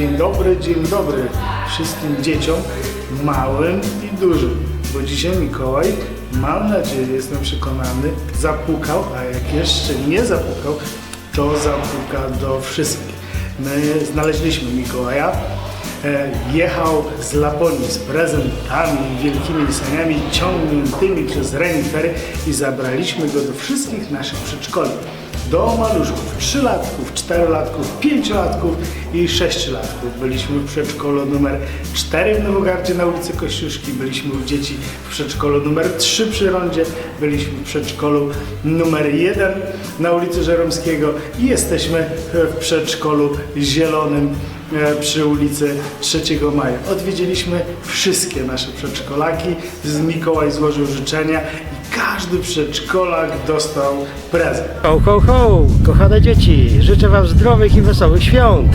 Dzień dobry, dzień dobry wszystkim dzieciom, małym i dużym. Bo dzisiaj Mikołaj, mam nadzieję, jestem przekonany, zapukał, a jak jeszcze nie zapukał, to zapuka do wszystkich. My znaleźliśmy Mikołaja, e, jechał z Laponii z prezentami, wielkimi saniami ciągniętymi przez renifery i zabraliśmy go do wszystkich naszych przedszkoli. Do maluszków, trzylatków, czterolatków, pięciolatków i sześciolatków. Byliśmy w przedszkolu numer 4 w Nowogardzie na ulicy Kościuszki, byliśmy u dzieci w przedszkolu numer 3 przy Rondzie, byliśmy w przedszkolu numer 1 na ulicy Żeromskiego. I jesteśmy w przedszkolu zielonym e, przy ulicy 3 Maja. Odwiedziliśmy wszystkie nasze przedszkolaki, z Mikołaj złożył życzenia każdy przedszkolak dostał prezent. Ho, ho, ho! Kochane dzieci, życzę Wam zdrowych i wesołych świąt!